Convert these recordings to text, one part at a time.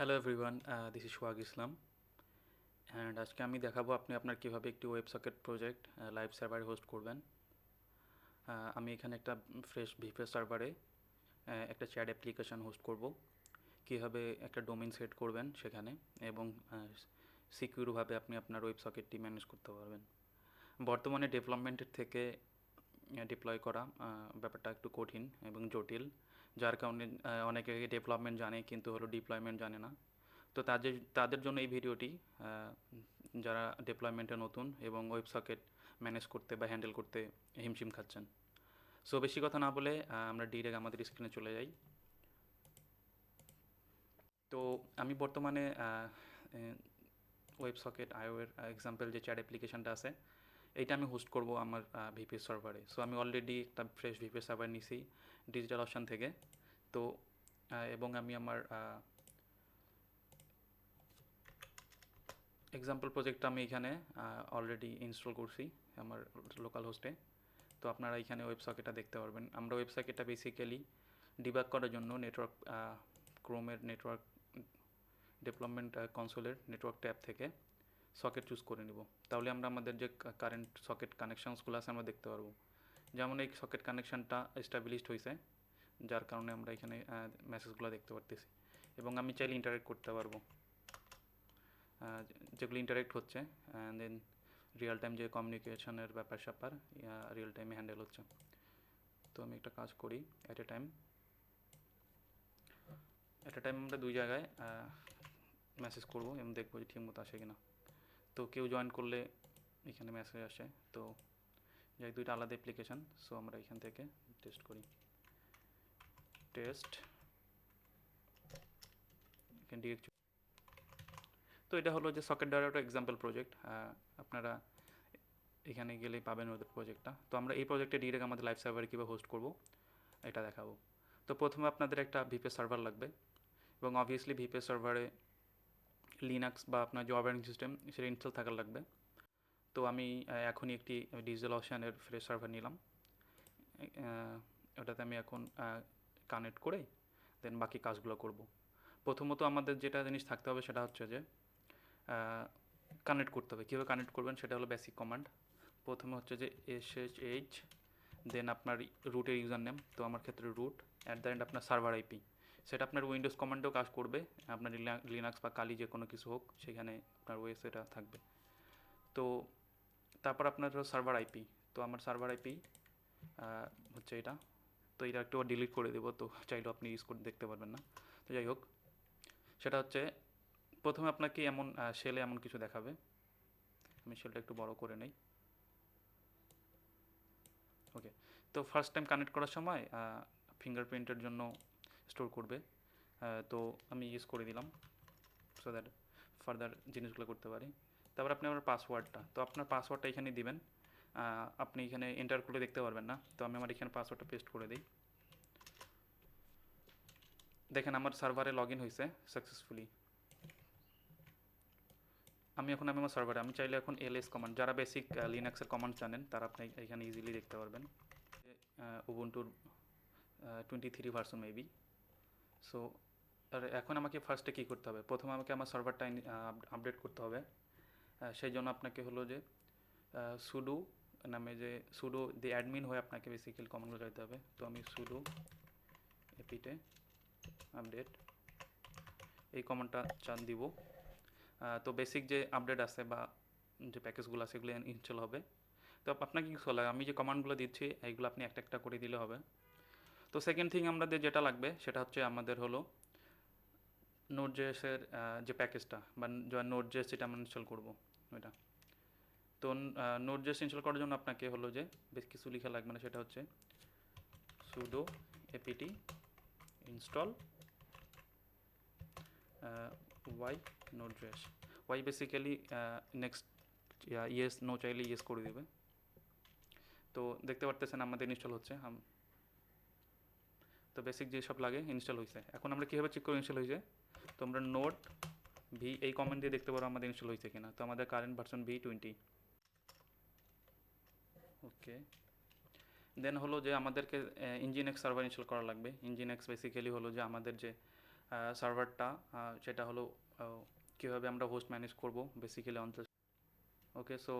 Hello everyone this is Sohag Islam and আজকে আমি দেখাবো আপনি আপনার কীভাবে একটি ওয়েব সকেট প্রজেক্ট লাইভ সার্ভারে হোস্ট করবেন। আহ, আমি এখানে একটা ফ্রেশ ভিপে সার্ভারে একটা চ্যাট অ্যাপ্লিকেশন হোস্ট করব। কীভাবে একটা ডোমেন সেট করবেন সেখানে এবং সিকিউরভাবে আপনি আপনার ওয়েব সকেটটি ম্যানেজ করতে পারবেন। বর্তমানে ডেভেলপমেন্টের থেকে ডিপ্লয় করা আহ, ব্যাপারটা একটু কঠিন এবং জটিল। যার কারণে অনেকে ডেভেলপমেন্ট জানে কিন্তু হলো ডিপ্লয়মেন্ট জানে না। তো তাদের তাদের জন্য এই ভিডিওটি যারা ডেপ্লয়মেন্টে নতুন এবং ওয়েব সকেট ম্যানেজ করতে বা হ্যান্ডেল করতে হিমশিম খাচ্ছেন। সো বেশি কথা না বলে আমরা ডিরেক্ট আমাদের স্ক্রিনে চলে যাই। তো আমি বর্তমানে ওয়েব সকেট আইওয়ের এক্সাম্পল যে চ্যাট অ্যাপ্লিকেশনটা আছে, এইটা আমি হোস্ট করব আমার ভিপি সার্ভারে সো আমি অলরেডি একটা ফ্রেশ ভিপি সার্ভার নিছি। ডিজিটাল অপশান থেকে। তো এবং আমি আমার এক্সাম্পল প্রজেক্টটা আমি এখানে অলরেডি ইনস্টল করছি আমার লোকাল হোস্টে তো আপনারা এখানে ওয়েব সকেটটা দেখতে পারবেন। আমরা ওয়েব সকেটটা বেসিক্যালি ডিবাগ করার জন্য নেটওয়ার্ক ক্রোমের নেটওয়ার্ক ডেভেলপমেন্ট কনসোলের নেটওয়ার্ক ট্যাব থেকে সকেট চুজ করে নিব। তাহলে আমরা আমাদের যে কারেন্ট সকেট কানেকশানসগুলো আছে আমরা দেখতে পারব। যেমন এই সকেট কানেকশানটা এস্টাবলিশড হয়েছে যার কারণে আমরা এখানে মেসেজগুলো দেখতে পারতেছি। এবং আমি চাইলে ইন্টারেক্ট করতে পারব। যেগুলো ইন্টারেক্ট হচ্ছে দেন রিয়েল টাইম যে কমিউনিকেশনের ব্যাপার স্যাপার রিয়েল টাইমে হ্যান্ডেল হচ্ছে। তো আমি একটা কাজ করি at a time at a time আমরা দুই জায়গায় মেসেজ করব এবং দেখব যে ঠিক মতো আসে কিনা। তো কেউ জয়েন করলে এখানে মেসেজ আসে। তো যাই দুইটা আলাদা অ্যাপ্লিকেশান সো আমরা এখান থেকে টেস্ট করি। টেস্ট তো এটা হলো যে সকেট ডাটা একটা এক্সাম্পল প্রজেক্ট আপনারা এখানে গেলেই পাবেন ওদের প্রজেক্টটা তো আমরা এই প্রজেক্টে ডিরেক্ট আমাদের লাইভ সার্ভারে কীভাবে হোস্ট করব, এটা দেখাবো। তো প্রথমে আপনাদের একটা ভিপে সার্ভার লাগবে, এবং অবভিয়াসলি ভিপে সার্ভারে লিনাক্স বা আপনার যে অপারেটিং সিস্টেম সেটা ইনস্টল থাকার লাগবে। তো আমি এখনই একটি ডিজিটাল অপশানের ফ্রেশ সার্ভার নিলাম। ওটাতে আমি এখন কানেক্ট করে দেন বাকি কাজগুলো করব। প্রথমত আমাদের যেটা জিনিস থাকতে হবে সেটা হচ্ছে যে কানেক্ট করতে হবে। কীভাবে কানেক্ট করবেন সেটা হলো বেসিক কমান্ড প্রথমে হচ্ছে যে এস এইচ এইচ দেন আপনার রুটের ইউজার নেম তো আমার ক্ষেত্রে রুট অ্যাট দ্য এন্ড আপনার সার্ভার আইপি সেটা আপনার উইন্ডোজ কমান্ডেও কাজ করবে, আপনার লিনাক্স বা কালি যে কোনো কিছু হোক, সেখানে আপনার ওয়েস এটা থাকবে। তো তারপর আপনার সার্ভার আইপি তো আমার সার্ভার আইপি হচ্ছে এটা। তো এটা একটু ডিলিট করে দেবো, তো চাইলেও আপনি ইউজ করে দেখতে পারবেন না। তো যাই হোক, সেটা হচ্ছে প্রথমে আপনাকে এমন শেলে এমন কিছু দেখাবে। আমি শেলটা একটু বড় করে নেই। ওকে তো ফার্স্ট টাইম কানেক্ট করার সময় ফিঙ্গারপ্রিন্টের জন্য স্টোর করবে। তো আমি ইউজ করে দিলাম সো দ্যাট ফার্দার জিনিসগুলো করতে পারি। তারপর আপনি আমার পাসওয়ার্ডটা তো আপনার পাসওয়ার্ডটা এখানে দিবেন। আপনি এখানে এন্টার করলে দেখতে পারবেন না। তো আমি আমার এখানে পাসওয়ার্ডটা পেস্ট করে দিই। দেখেন আমার সার্ভারে লগ ইন হয়েছে সাকসেসফুলি আমি এখন আমি আমার সার্ভারে আমি চাইলে এখন এলএস কমান্ড যারা বেসিক লিনাক্সের কমান্ড জানেন, তারা আপনি এখানে ইজিলি দেখতে পারবেন। উবুন্টুর twenty three version maybe so আর এখন আমাকে ফার্স্টে কী করতে হবে? প্রথমে আমাকে আমার সার্ভারটা আপডেট করতে হবে। সেই জন্য আপনাকে হলো যে সুডু নামে যে সুডো দি অ্যাডমিন হয়ে আপনাকে বেসিক্যালি কমান্ডগুলো যেতে হবে। তো আমি সুডু এপিটে আপডেট এই কমান্ডটা চান দিব। তো বেসিক যে আপডেট আছে বা যে প্যাকেজগুলো আছে এগুলো ইনস্টল হবে। তো আপনাকে কি লাগে আমি যে কমান্ডগুলো দিচ্ছি, এইগুলো আপনি একটা একটা করে দিলে হবে। তো সেকেন্ড থিং আমাদের যেটা লাগবে, সেটা হচ্ছে আমাদের হলো নোট জেসের যে প্যাকেজটা বা নোট জেস যেটা আমরা ইনস্টল করব। ওইটা। তো নোট জেস ইনস্টল করার জন্য আপনাকে হলো যে বেশ কিছু লেখা লাগবে না, সেটা হচ্ছে sudo APT install Y node JS Y basically next yes no চাইলে ইয়েস করে দেবে। তো, দেখতে পারতেছেন আমাদের ইনস্টল হচ্ছে তো বেসিক যেসব লাগে ইনস্টল হয়েছে এখন আমরা কীভাবে চেক করে ইনস্টল হয়েছে তো আমরা নোট ভি এই কমেন্ট দিয়ে দেখতে পারো আমাদের ইনস্টল হয়েছে কিনা। তো আমাদের current version V twenty okay then হলো যে আমাদেরকে ইঞ্জিন এক্স সার্ভার ইনস্টল করা লাগবে। ইঞ্জিন এক্স বেসিক্যালি হলো যে আমাদের যে সার্ভারটা সেটা হলো কীভাবে আমরা হোস্ট ম্যানেজ করব বেসিক্যালি অন ওকে সো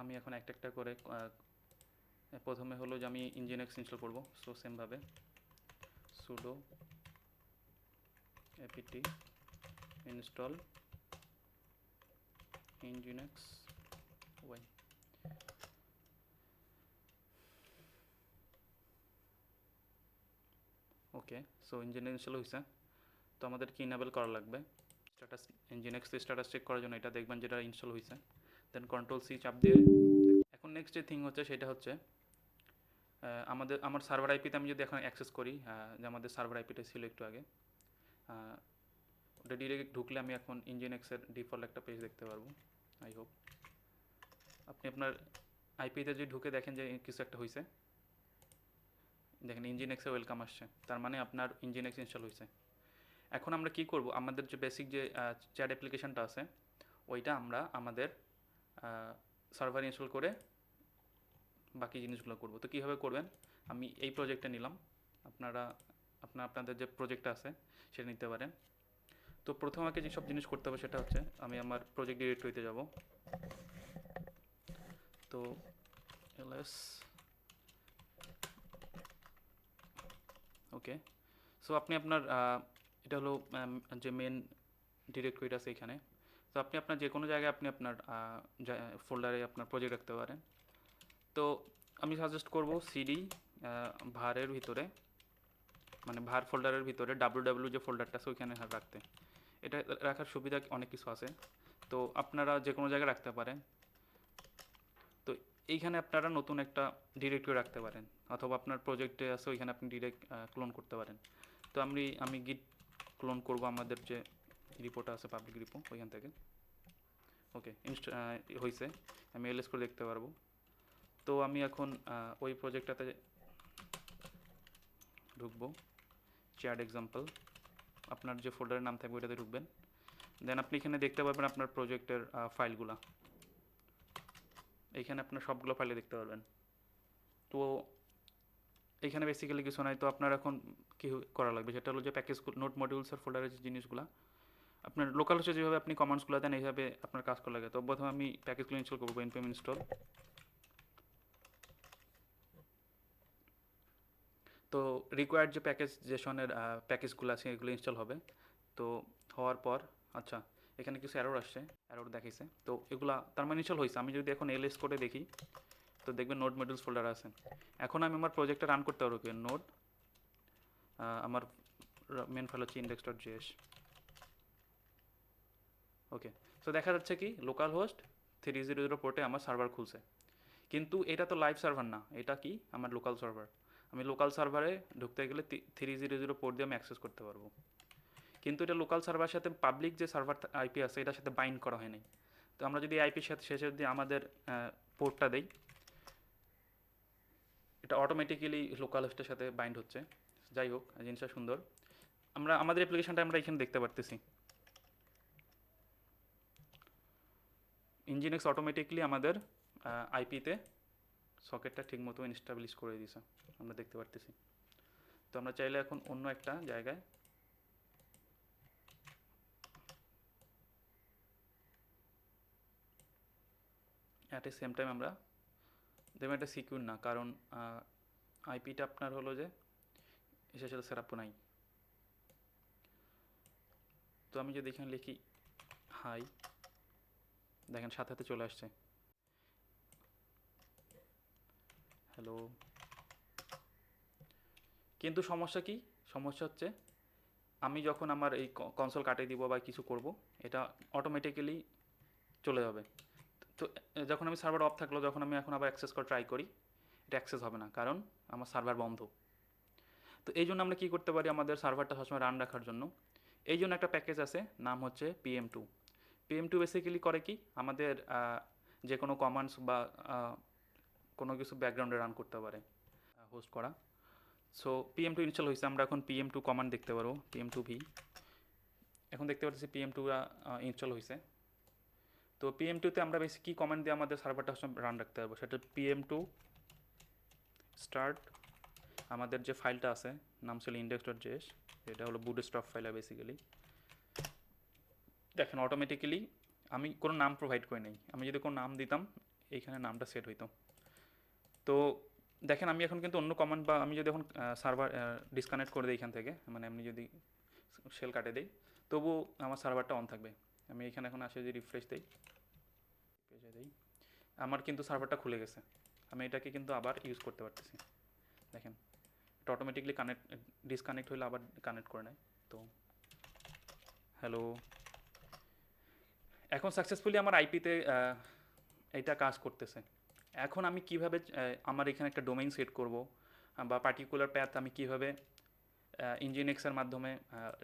আমি এখন একটা একটা করে প্রথমে হলো যে আমি ইঞ্জিন এক্স ইনস্টল করব সো সেমভাবে sudo APT install nginx Y okay so nginx install হয়েছে তো আমাদের কি ইনেবল করা লাগবে? স্ট্যাটাস ইঞ্জিনেক্স স্ট্যাটাস চেক করার জন্য এটা দেখবেন যেটা ইনস্টল হয়েছে দেন কন্ট্রোল সি চাপ দিয়ে এখন নেক্সট যে থিং হচ্ছে সেটা হচ্ছে আমাদের, আমার সার্ভার আইপিতে আমি যদি এখন অ্যাক্সেস করি যে আমাদের সার্ভার আইপিটা ছিল একটু আগে ওটা ডিরেক্ট ঢুকলে আমি এখন ইঞ্জিন এক্সের ডিফল্ট একটা পেজ দেখতে পারব আই হোপ আপনি আপনার আইপিতে যদি ঢুকে দেখেন যে কিছু একটা হয়েছে দেখেন ইঞ্জিন এক্সে ওয়েলকাম আসছে, তার মানে আপনার ইঞ্জিন এক্স ইনস্টল হয়েছে এখন আমরা কি করব? আমাদের যে বেসিক যে চ্যাট অ্যাপ্লিকেশনটা আছে, ওইটা আমরা আমাদের সার্ভার ইনস্টল করে বাকি জিনিসগুলো করব। তো কীভাবে করবেন? আমি এই প্রজেক্টটা নিলাম। আপনারা, আপনার, আপনাদের যে প্রজেক্টটা আছে, সেটা নিতে পারেন। তো প্রথম আমাকে যেসব জিনিস করতে হবে সেটা হচ্ছে আমি আমার প্রজেক্ট ডিরেক্টরিতে যাব। তো এলএস ওকে সো আপনি আপনার এটা হলো যে মেন ডিরেক্টরিটা আছে এখানে। তো আপনি আপনার যে কোনো জায়গায় আপনি আপনার ফোল্ডারে আপনার প্রজেক্ট রাখতে পারেন। তো আমি সাজেস্ট করব সিডি ভারের ভিতরে মানে ভার ফোল্ডারের ভিতরে ডাব্লু ডাব্লু যে ফোল্ডারটা আছে ওইখানে রাখতে। এটা রাখার সুবিধা অনেক কিছু আছে। তো আপনারা যে কোনো জায়গায় রাখতে পারেন। তো এইখানে আপনারা নতুন একটা ডিরেক্টরি রাখতে পারেন। অথবা আপনার প্রজেক্টে আছে, ওইখানে আপনি ডিরেক্ট ক্লোন করতে পারেন। তো আমি আমি গিট ক্লোন করব, আমাদের যে রিপোর্ট আছে পাবলিক রিপো ওইখান থেকে। ওকে ইনস্ট হয়েছে আমি এলএস করে দেখতে পারব। তো আমি এখন ওই প্রজেক্টটাতে ঢুকবো। চ্যাট এক্সাম্পল আপনার যে ফোল্ডারের নাম থাকবে ওইটাতে ঢুকবেন। দেন আপনি এখানে দেখতে পাবেন আপনার প্রজেক্টের ফাইলগুলা এইখানে আপনার সবগুলো ফাইলে দেখতে পারবেন। তো এখানে বেসিক্যালি কিছু নাই। তো আপনার এখন কী করা লাগবে? সেটা হলো যে প্যাকেজ নোট মডিউলসের ফোল্ডারের যে জিনিসগুলো, আপনার লোকাল হচ্ছে যেভাবে আপনি কমান্ডসগুলো দেন, এইভাবে আপনার কাজ করা লাগে। তো প্রথমে আমি প্যাকেজগুলো ইনস্টল করব এনপিএম ইনস্টল তো রিকোয়ার্ড যে প্যাকেজ জেসনের প্যাকেজগুলো আছে, এগুলো ইনস্টল হবে। তো হওয়ার পর আচ্ছা এখানে কিছু অ্যারোর আসছে অ্যারোর দেখাইছে। তো এগুলা তার মানে ইনস্টল হয়েছে আমি যদি এখন এলএস করে দেখি, তো দেখবেন নোট মডিউলস ফোল্ডার আছে। এখন আমি আমার প্রজেক্টটা রান করতে পারব কি? নোট আমার মেন ফাইল হচ্ছে ইন্ডেক্স ডট জিএস ওকে তো দেখা যাচ্ছে কি local host three zero zero পোর্টে আমার সার্ভার খুলছে। কিন্তু এটা তো লাইভ সার্ভার না, এটা কি? আমার লোকাল সার্ভার আমি লোকাল সার্ভারে ঢুকতে গেলে থ্রি জিরো জিরো পোর্ট দিয়ে আমি অ্যাক্সেস করতে পারব। কিন্তু এটা লোকাল সার্ভারের সাথে পাবলিক যে সার্ভার আইপি আছে, এটার সাথে বাইন্ড করা হয়নি। তো আমরা যদি আইপির সাথে শেষে যদি আমাদের পোর্টটা দেই, এটা অটোমেটিক্যালি লোকাল হোস্টের সাথে বাইন্ড হচ্ছে। যাই হোক, জিনিসটা সুন্দর। আমরা, আমাদের অ্যাপ্লিকেশনটা আমরা এখানে দেখতে পারতেছি। ইঞ্জিনেক্স অটোমেটিকলি আমাদের আইপিতে সকেটটা ঠিকমতো ইনস্টাবলিশ করে দিয়েছে আমরা দেখতে পারতেছি। তো আমরা চাইলে এখন অন্য একটা জায়গায় অ্যাট এ সেম টাইম আমরা দেখবেন এটা সিকিউর না, কারণ আইপিটা আপনার হলো যে এসেছিল সেরাপও নাই। তো আমি যদি এখানে লিখি হাই দেখেন সাথে সাথে চলে আসছে। হ্যালো কিন্তু সমস্যা কি? সমস্যা হচ্ছে, আমি যখন আমার এই কনসোল কাটিয়ে দিব বা কিছু করব, এটা অটোমেটিক্যালি চলে যাবে। তো যখন আমি সার্ভার অফ থাকল, যখন আমি এখন আবার অ্যাক্সেস করে ট্রাই করি, এটা অ্যাক্সেস হবে না, কারণ আমার সার্ভার বন্ধ। তো এই জন্য আমরা কী করতে পারি? আমাদের সার্ভারটা সবসময় রান রাখার জন্য। এই জন্য একটা প্যাকেজ আছে, নাম হচ্ছে PM two PM two basically করে কি? আমাদের যে কোনো কমান্ডস বা কোনো কিছু ব্যাকগ্রাউন্ডে রান করতে পারে হোস্ট করা। সো পিএম টু ইনস্টল হয়েছে, আমরা এখন পিএম টু কমান্ড দেখতে পারব পিএম টু ভি এখন দেখতে পাচ্ছি পিএম টু ইনস্টল হয়েছে। তো পিএম টুতে আমরা বেশি কী কমান্ড দিয়ে আমাদের সার্ভারটা রান রাখতে পারব? সেটা পিএম টু স্টার্ট আমাদের যে ফাইলটা আছে, নাম ছিল ইন্ডেক্স ডট জেএস এটা হলো বুটস্ট্রপ ফাইলার বেসিক্যালি দেখেন অটোমেটিক্যালি আমি কোনো নাম প্রোভাইড করে নেই। আমি যদি কোনো নাম দিতাম, এইখানে নামটা সেট হইতো। তো দেখেন, আমি এখন কিন্তু অন্য কমান্ড বা আমি যদি এখন সার্ভার ডিসকানেক্ট করে দিই এখান থেকে মানে আমি যদি সেল কাটে দিই তবু আমার সার্ভারটা অন থাকবে। আমি এখানে এখন আসে যদি রিফ্রেশ দিই দিই, আমার কিন্তু সার্ভারটা খুলে গেছে। আমি এটাকে কিন্তু আবার ইউজ করতে পারতেছি। দেখেন, এটা অটোমেটিকলি কানেক্ট ডিসকানেক্ট হলে আবার কানেক্ট করে নেয়। তো হ্যালো এখন সাকসেসফুলি আমার আইপিতে এটা কাজ করতেছে। এখন আমি কীভাবে আমার এখানে একটা ডোমেইন সেট করব বা পার্টিকুলার প্যাথ আমি কীভাবে ইঞ্জিনেক্সের মাধ্যমে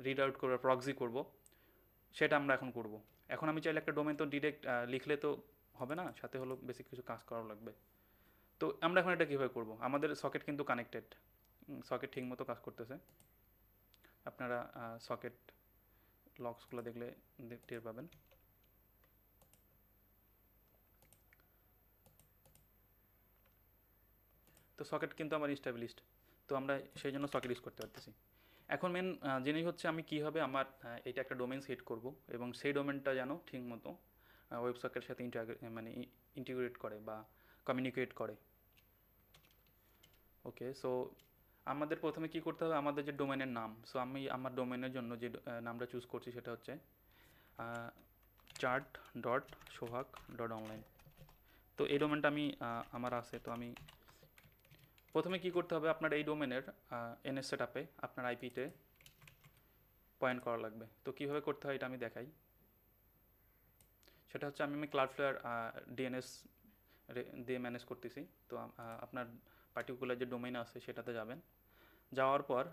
রিড আউট করব প্রক্সি করব, সেটা আমরা এখন করব। এখন আমি চাইলে একটা ডোমেন তো ডিরেক্ট লিখলে তো হবে না, সাথে হলো বেসিক কিছু কাজ করা লাগবে। তো আমরা এখন এটা কীভাবে করব? আমাদের সকেট কিন্তু কানেক্টেড সকেট ঠিকমতো কাজ করতেছে। আপনারা সকেট লক্সগুলো দেখলে টের পাবেন। তো সকেট কিন্তু আমার ইস্টাবলিশড তো আমরা সেই জন্য সকেট ইউজ করতে পারতেছি। এখন মেন জিনিস হচ্ছে আমি কীভাবে আমার এটা একটা ডোমেন সেট করব এবং সেই ডোমেনটা যেন ঠিকমতো ওয়েব সকেটের সাথে ইন্টাগ্রে মানে ইন্টিগ্রেট করে বা কমিউনিকেট করে। ওকে সো আমাদের প্রথমে কি করতে হবে? আমাদের যে ডোমেনের নাম। সো আমি আমার ডোমেনের জন্য যে নামটা চুজ করছি সেটা হচ্ছে chart dot Sohag dot online তো এই ডোমেনটা আমি আমার আছে। তো আমি প্রথমে কি করতে হবে? আপনার এই ডোমেনের এনএস সেট আপে আপনার আইপিতে পয়েন্ট করা লাগবে। তো কীভাবে করতে হয় এটা আমি দেখাই। সেটা হচ্ছে আমি আমি ক্লাউডফ্লেয়ার ডিএনএস দিয়ে ম্যানেজ করতেছি। তো আপনার পার্টিকুলার যে ডোমেইন আছে সেটাতে যাবেন। যাওয়ার পর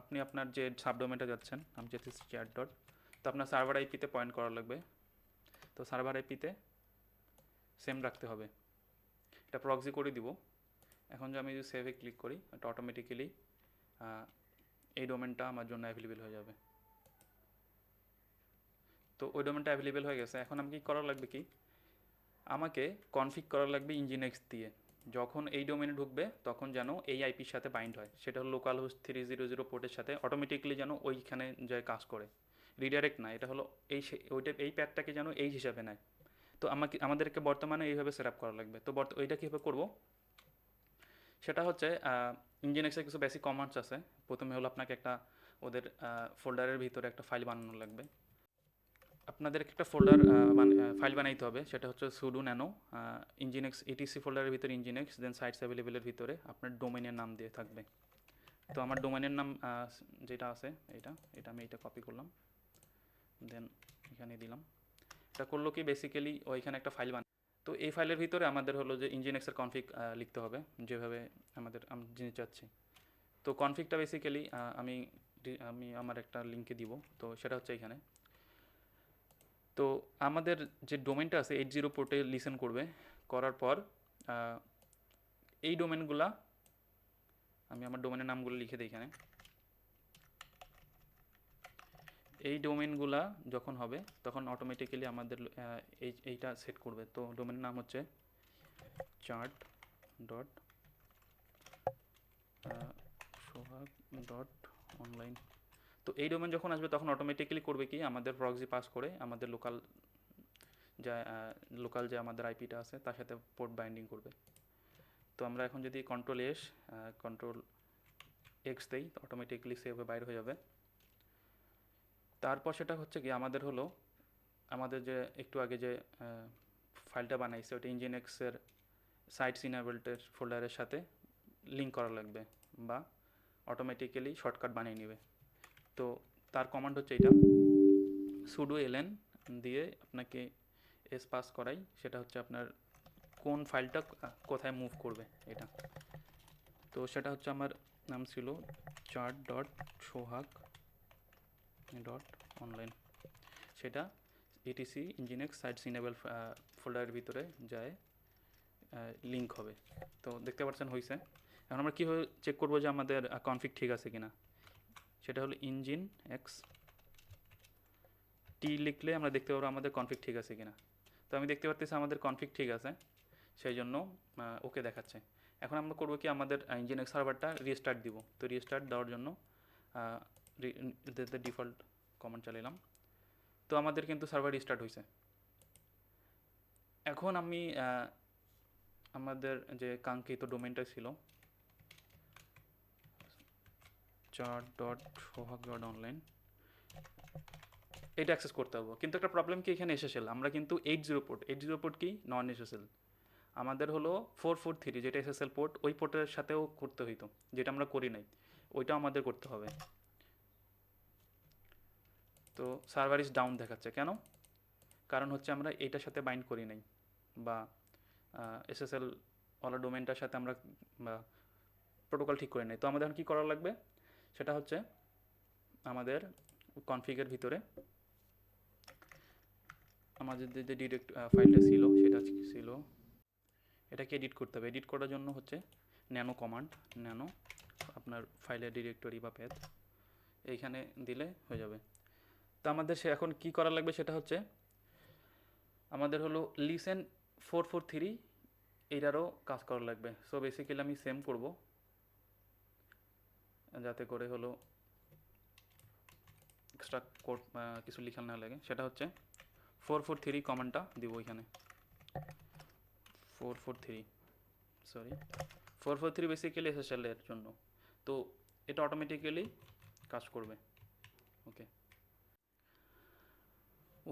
আপনি আপনার যে সাবডোমেনটা যাচ্ছেন আমি যেতেছি চ্যাট ডট তো আপনার সার্ভার আইপিতে পয়েন্ট করা লাগবে। তো সার্ভার আইপিতে সেম রাখতে হবে। এটা প্রক্সি করে দিব। এখন যে আমি যদি সেভে ক্লিক করি, এটা অটোমেটিক্যালি এই ডোমেনটা আমার জন্য অ্যাভেলেবেল হয়ে যাবে। তো ওই ডোমেনটা অ্যাভেলেবেল হয়ে গেছে। এখন আমি কি করা লাগবে কি? আমাকে কনফিগ করা লাগবে ইঞ্জিনেক্স দিয়ে। যখন এই ডোমেনে ঢুকবে, তখন যেন এই আইপির সাথে বাইন্ড হয়। সেটা হলো local host three zero zero পোর্টের সাথে অটোমেটিকলি যেন ওইখানে যায় কাজ করে। রিডাইরেক্ট না, এটা হলো এই ওইটা এই প্যাডটাকে যেন এই হিসাবে নেয়। তো আমাকে আমাদেরকে বর্তমানে এইভাবে সেট আপ করা লাগবে। তো বর্ত ওইটা কীভাবে করব? সেটা হচ্ছে ইঞ্জিনেক্সের কিছু বেসিক কমান্ডস আছে। প্রথমে হলো আপনাকে একটা, ওদের ফোল্ডারের ভিতরে একটা ফাইল বানানো লাগবে। আপনাদেরকে একটা ফোল্ডার ফাইল বানাইতে হবে। সেটা হচ্ছে সুডু ন্যানো ইঞ্জিনেক্স ইটিসি ফোল্ডারের ভিতরে ইঞ্জিনেক্স দেন সাইটস অ্যাভেলেবেলের ভিতরে আপনার ডোমেনের নাম দিয়ে থাকবে। তো আমার ডোমেনের নাম যেটা আছে, এটা এটা আমি এটা কপি করলাম। দেন এখানে দিলাম। এটা করল কি বেসিক্যালি ওইখানে একটা ফাইল বান তো এই ফাইলের ভিতরে আমাদের হলো যে ইঞ্জিনেক্সের কনফিগ লিখতে হবে, যেভাবে আমাদের, আমি জিনিস চাচ্ছি তো কনফিগটা বেসিক্যালি আমি আমি আমার একটা লিঙ্কে দিব, তো সেটা হচ্ছে এখানে। তো আমাদের যে ডোমেনটা আছে এইট জিরো পোর্টে লিসেন করবে, করার পর এই ডোমেনগুলা আমি আমার ডোমেনের নামগুলো লিখে দিই এখানে। এই ডোমেনগুলা যখন হবে, তখন অটোমেটিক্যালি আমাদের এই, এইটা সেট করবে। তো ডোমেনের নাম হচ্ছে chart dot Sohag dot online তো এই ডোমেন যখন আসবে, তখন অটোমেটিক্যালি করবে কি? আমাদের প্রক্সি পাস করে আমাদের লোকাল যা লোকাল যে আমাদের আইপিটা আছে, তার সাথে পোর্ট বাইন্ডিং করবে। তো আমরা এখন যদি কন্ট্রোল এস কন্ট্রোল এক্স দেই অটোমেটিক্যালি সেভ হয়ে বাইর হয়ে যাবে। তারপর সেটা হচ্ছে কি আমাদের হলো, আমাদের যে একটু আগে যে ফাইলটা বানাইছে ওটা ইঞ্জিনেক্সের সাইটস ইনাবেল্টের ফোল্ডারের সাথে লিঙ্ক করা লাগবে বা অটোমেটিক্যালি শর্টকাট বানিয়ে নেবে। তো তার কমান্ড হচ্ছে এটা সুডো এলএন দিয়ে আপনাকে এস পাস করাই, সেটা হচ্ছে আপনার কোন ফাইলটা কোথায় মুভ করবে এটা। তো সেটা হচ্ছে আমার নাম ছিল chart dot Sohag dot online সেটা ইটিসি ইঞ্জিনেক্স সাইটস ইনেবল ফোল্ডারের ভিতরে যায় লিঙ্ক হবে। তো দেখতে পাচ্ছেন হয়েছে এখন আমরা কীভাবে চেক করব যে আমাদের কনফিগ ঠিক আছে কিনা? সেটা হলো ইঞ্জিন এক্স টি লিখলে আমরা দেখতে পারব আমাদের কনফিগ ঠিক আছে কিনা। তো আমি দেখতে পারতেছি আমাদের কনফিগ ঠিক আছে, সেই জন্য ওকে দেখাচ্ছে। এখন আমরা করব কি আমাদের ইঞ্জিন এক্স সার্ভারটা রিস্টার্ট দিব। তো রিস্টার্ট দেওয়ার জন্য ডিফল্ট কমান্ড চালালাম তো আমাদের কিন্তু সার্ভার রিস্টার্ট হয়েছে এখন আমি আমাদের যে কাঙ্ক্ষিত ডোমেনটা ছিল chart dot Sohag dot online এটা অ্যাক্সেস করতে হবে। কিন্তু একটা প্রবলেম কি এখানে এসেছিল? আমরা কিন্তু eight zero port eight zero port কি? নন এসএসএল আমাদের হলো ফোর ফোর থ্রি যেটা এসএসএল পোর্ট ওই পোর্টের সাথেও করতে হইতো, যেটা আমরা করি নাই। ওইটাও আমাদের করতে হবে। তো সার্ভার ইজ ডাউন দেখাচ্ছে। কেন? কারণ হচ্ছে আমরা এইটার সাথে বাইন্ড করি নাই। বা এসএসএল ওলা ডোমেনটার সাথে আমরা প্রোটোকল ঠিক করে নাই। তো আমাদের এখন কী করা লাগবে? সেটা হচ্ছে আমাদের কনফিগের ভিতরে আমাদের যে ডিরেক্ট ফাইলটা ছিল, সেটা ছিল? এটাকে এডিট করতে হবে। এডিট করার জন্য হচ্ছে ন্যানো কমান্ড ন্যানো আপনার ফাইলের ডিরেক্টরি বা প্যাথ এইখানে দিলে হয়ে যাবে। তো আমাদের সে এখন কি করা লাগবে সেটা হচ্ছে আমাদের হলো লিসেন ফোর ফোর থ্রি এইটারও কাজ করা লাগবে। সো বেসিক্যালি আমি সেম করব। যাতে করে হলো এক্সট্রা কোড কিছু লিখাল না লাগে। সেটা হচ্ছে ফোর ফোর থ্রি কমান্ডটা দিব এখানে। Four four three sorry four four three basically SSL এর জন্য। তো এটা অটোমেটিক্যালি কাজ করবে। Okay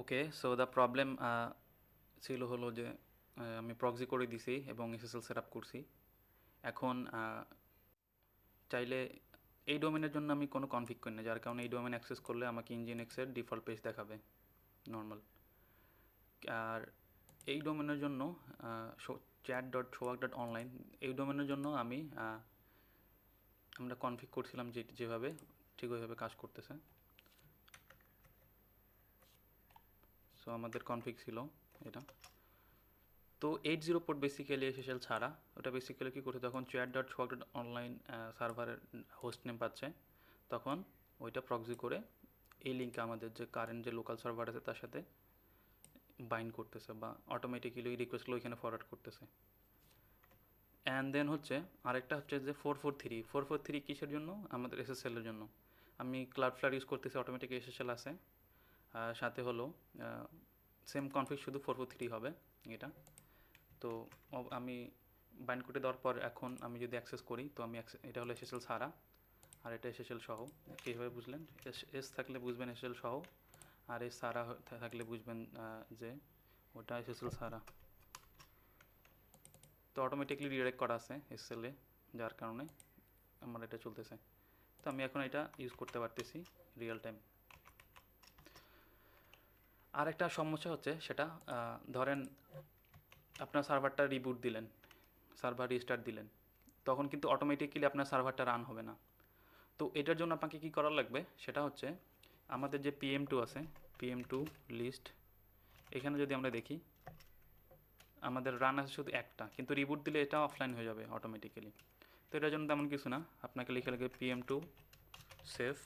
okay so the problem ছিল হলো যে আমি প্রক্সি করে দিছি এবং এসএসএল সেট আপ করছি। এখন চাইলে এই ডোমেনের জন্য আমি কোনো কনফিগ করি না, যার কারণে এই ডোমেন অ্যাক্সেস করলে আমাকে ইঞ্জিন এক্সের ডিফল্ট পেজ দেখাবে নর্মাল আর এই ডোমেনের জন্য chat dot Sohag dot online এই ডোমেনের জন্য আমি আমরা কনফিগ করছিলাম যে, যেভাবে, ঠিক ওইভাবে কাজ করতেছে। সো আমাদের কনফিগ ছিল এটা। তো eight zero port basically SSL ছাড়া। ওটা বেসিক্যালি কী করছে? যখন chat dot Sohag dot online সার্ভারের হোস্ট নেম পাচ্ছে। তখন ওইটা প্রক্সি করে এই লিঙ্কে আমাদের যে কারেন্ট যে লোকাল সার্ভার আছে তার সাথে বাইন্ড করতেছে বা অটোমেটিক্যালি রিকোয়েস্টগুলো ওইখানে ফরওয়ার্ড করতেছে। অ্যান্ড দেন হচ্ছে আরেকটা হচ্ছে যে four four three four four three কিসের জন্য? আমাদের এসএসএলের জন্য। আমি ক্লাউড ফ্লার ইউজ করতেছি অটোমেটিক এসএসএল আছে। সাথে হলো সেম কনফিগ শুধু ফোর ফোর থ্রি হবে এটা। তো আমি বাইন্ড করে দেওয়ার পর এখন আমি যদি অ্যাক্সেস করি, তো আমি এটা হলো এসএসএল সারা আর এটা এসএসএল সহ, কীভাবে বুঝলেন? এস থাকলে বুঝবেন এসএসএল সহ, আর এস সারা থাকলে বুঝবেন যে ওটা এসএসএল সারা তো অটোমেটিকলি রিডাইরেক্ট করা আছে এসএসএলে যার কারণে আমার এটা চলতেছে। তো আমি এখন এটা ইউজ করতে পারতেছি রিয়েল টাইম আর একটা সমস্যা হচ্ছে সেটা ধরেন আপনার সার্ভারটা রিবুট দিলেন, সার্ভার রিস্টার্ট দিলেন, তখন কিন্তু অটোমেটিক্যালি আপনার সার্ভারটা রান হবে না। তো এটার জন্য আপনাকে কি করা লাগবে? সেটা হচ্ছে আমাদের যে পিএম টু আছে পিএম টু লিস্ট এখানে যদি আমরা দেখি, আমাদের রান আছে শুধু একটা, কিন্তু রিবুট দিলে এটা অফলাইন হয়ে যাবে অটোমেটিক্যালি তো এটার জন্য তেমন কিছু না, আপনাকে লিখে লাগবে পিএম টু সেফ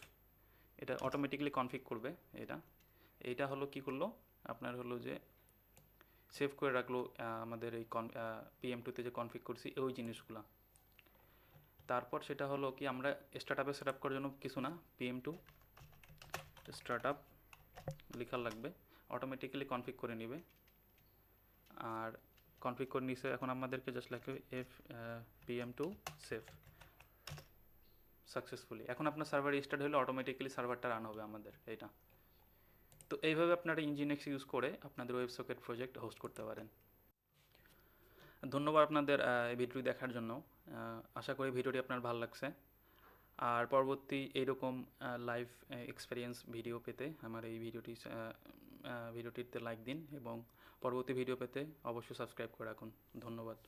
এটা অটোমেটিক্যালি কনফিগ করবে এটা। এইটা হলো কি করল? আপনার হলো যে সেভ করে রাখল আমাদের এই কন পিএম টুতে যে কনফিগ করছি, ওই জিনিসগুলো। তারপর সেটা হলো কি, আমরা স্টার্ট আপে সেট আপ করার জন্য কিছু না পিএম টু স্টার্ট আপ লেখার লাগবে অটোমেটিক্যালি কনফিগ করে নেবে। আর কনফিগ করে নিছে এখন আমাদেরকে জাস্ট লাগবে F PM two save successfully এখন আপনার সার্ভার স্টার্ট হলে অটোমেটিক্যালি সার্ভারটা রান হবে আমাদের এটা তো এইভাবে আপনারা ইঞ্জিনেক্স ইউজ করে আপনাদের ওয়েব সকেট প্রজেক্ট হোস্ট করতে পারেন। ধন্যবাদ আপনাদের এই ভিডিওটি দেখার জন্য। আশা করি ভিডিওটি আপনার ভালো লাগছে। আর পরবর্তী এইরকম লাইভ এক্সপিরিয়েন্স ভিডিও পেতে আমার এই ভিডিওটি ভিডিওটিতে লাইক দিন এবং পরবর্তী ভিডিও পেতে অবশ্যই সাবস্ক্রাইব করে রাখুন। ধন্যবাদ।